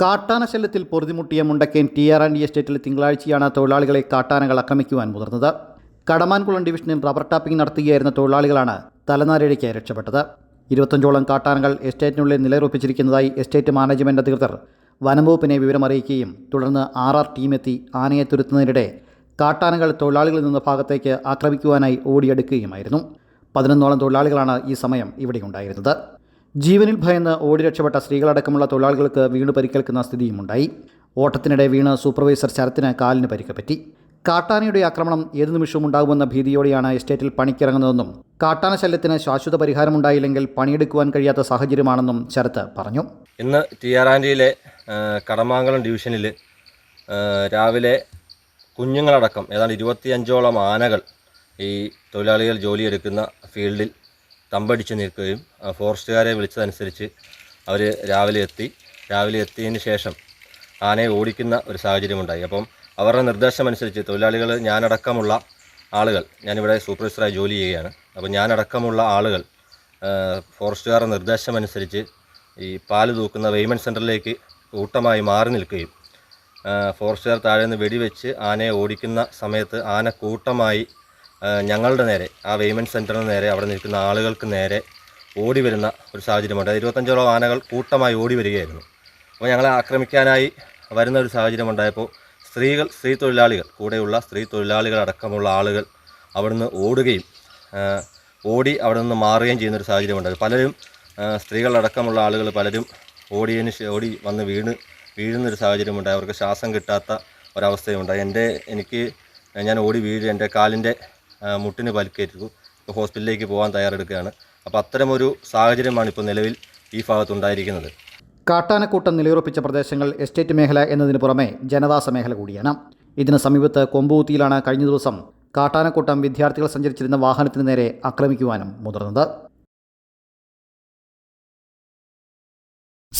കാട്ടാന ശല്യത്തിൽ പൊറുതിമുട്ടിയ മുണ്ടക്കൻ ടി ആർ ആൻഡ് എസ്റ്റേറ്റിൽ തിങ്കളാഴ്ചയാണ് തൊഴിലാളികളെ കാട്ടാനകൾ ആക്രമിക്കുവാൻ മുതിർന്നത്. കടമാൻകുളം ഡിവിഷനിൽ റബ്ബർ ടാപ്പിംഗ് നടത്തുകയായിരുന്ന തൊഴിലാളികളാണ് തലനാരിഴയ്ക്ക് രക്ഷപ്പെട്ടത്. ഇരുപത്തഞ്ചോളം കാട്ടാനകൾ എസ്റ്റേറ്റിനുള്ളിൽ നിലയുറപ്പിച്ചിരിക്കുന്നതായി എസ്റ്റേറ്റ് മാനേജ്മെന്റ് അധികൃതർ വനംവകുപ്പിനെ വിവരമറിയിക്കുകയും തുടർന്ന് ആർ ആർ ടീമെത്തി ആനയെ തുരുത്തുന്നതിനിടെ കാട്ടാനകൾ തൊഴിലാളികളിൽ നിന്ന ഭാഗത്തേക്ക് ആക്രമിക്കുവാനായി ഓടിയെടുക്കുകയുമായിരുന്നു. പതിനൊന്നോളം തൊഴിലാളികളാണ് ഈ സമയം ഇവിടെയുണ്ടായിരുന്നത്. ജീവനിൽ ഭയന്ന് ഓടി രക്ഷപ്പെട്ട സ്ത്രീകളടക്കമുള്ള തൊഴിലാളികൾക്ക് വീണ് പരിക്കേൽക്കുന്ന സ്ഥിതിയുമുണ്ടായി. ഓട്ടത്തിനിടെ വീണ് സൂപ്പർവൈസർ ശരത്തിന് കാലിന് പരിക്കപ്പറ്റി കാട്ടാനയുടെ ആക്രമണം ഏതു നിമിഷവും ഉണ്ടാകുമെന്ന ഭീതിയോടെയാണ് എസ്റ്റേറ്റിൽ പണിക്കിറങ്ങുന്നതെന്നും കാട്ടാന ശല്യത്തിന് ശാശ്വത പരിഹാരമുണ്ടായില്ലെങ്കിൽ പണിയെടുക്കുവാൻ കഴിയാത്ത സാഹചര്യമാണെന്നും ശരത്ത് പറഞ്ഞു. ഇന്ന് ടി ആർ ആൻഡിയിലെ കടമാങ്കലം ഡിവിഷനിൽ രാവിലെ കുഞ്ഞുങ്ങളടക്കം ഏതാണ്ട് ഇരുപത്തിയഞ്ചോളം ആനകൾ ഈ തൊഴിലാളികൾ ജോലിയെടുക്കുന്ന ഫീൽഡിൽ തമ്പടിച്ച് നിൽക്കുകയും ഫോറസ്റ്റുകാരെ വിളിച്ചതനുസരിച്ച് അവർ രാവിലെ എത്തി. രാവിലെ എത്തിയതിന് ശേഷം ആനയെ ഓടിക്കുന്ന ഒരു സാഹചര്യമുണ്ടായി. അപ്പം അവരുടെ നിർദ്ദേശം അനുസരിച്ച് തൊഴിലാളികൾ ഞാനടക്കമുള്ള ആളുകൾ ഞാനിവിടെ സൂപ്പർവൈസറായി ജോലി ചെയ്യുകയാണ്. അപ്പോൾ ഞാനടക്കമുള്ള ആളുകൾ ഫോറസ്റ്റുകാരുടെ നിർദ്ദേശം അനുസരിച്ച് ഈ പാൽ തൂക്കുന്ന വെയ്മൻ സെന്ററിലേക്ക് കൂട്ടമായി മാറി നിൽക്കുകയും ഫോറസ്റ്റുകാർ താഴെ നിന്ന് വെടിവെച്ച് ആനയെ ഓടിക്കുന്ന സമയത്ത് ആന കൂട്ടമായി ഞങ്ങളുടെ നേരെ ആ വെയ്മൻ സെന്ററിന് നേരെ അവിടെ നിൽക്കുന്ന ആളുകൾക്ക് നേരെ ഓടി വരുന്ന ഒരു സാഹചര്യമുണ്ട്. ഇരുപത്തഞ്ചോളം ആനകൾ കൂട്ടമായി ഓടി വരികയായിരുന്നു. അപ്പോൾ ഞങ്ങളെ ആക്രമിക്കാനായി വരുന്ന ഒരു സാഹചര്യം ഉണ്ടായപ്പോൾ സ്ത്രീകൾ സ്ത്രീ തൊഴിലാളികൾ കൂടെയുള്ള സ്ത്രീ തൊഴിലാളികൾ അടക്കമുള്ള ആളുകൾ അവിടുന്ന് ഓടുകയും ഓടി അവിടെ നിന്ന് മാറുകയും ചെയ്യുന്ന ഒരു സാഹചര്യമുണ്ടായി പലരും സ്ത്രീകളടക്കമുള്ള ആളുകൾ പലരും ഓടിയതിന് ഓടി വന്ന് വീണ് വീഴുന്നൊരു സാഹചര്യമുണ്ടായി അവർക്ക് ശ്വാസം കിട്ടാത്ത ഒരവസ്ഥയുണ്ടായി എന്റെ എനിക്ക് ഞാൻ ഓടി വീഴ് എന്റെ കാലിന്റെ മുട്ടിന് പരിക്കേറ്റു ഇപ്പോൾ ഹോസ്പിറ്റലിലേക്ക് പോകാൻ തയ്യാറെടുക്കുകയാണ്. അപ്പോൾ അത്തരമൊരു സാഹചര്യമാണ് ഇപ്പോൾ നിലവിൽ ഈ ഭാഗത്തുണ്ടായിരിക്കുന്നത്. കാട്ടാനക്കൂട്ടം നിലയുറപ്പിച്ച പ്രദേശങ്ങൾ എസ്റ്റേറ്റ് മേഖല എന്നതിന് പുറമെ ജനവാസ മേഖല കൂടിയാണ്. ഇതിന് സമീപത്ത് കൊമ്പൂത്തിയിലാണ് കഴിഞ്ഞ ദിവസം കാട്ടാനക്കൂട്ടം വിദ്യാർത്ഥികൾ സഞ്ചരിച്ചിരുന്ന വാഹനത്തിന് നേരെ ആക്രമിക്കുവാനും മുതിർന്നത്.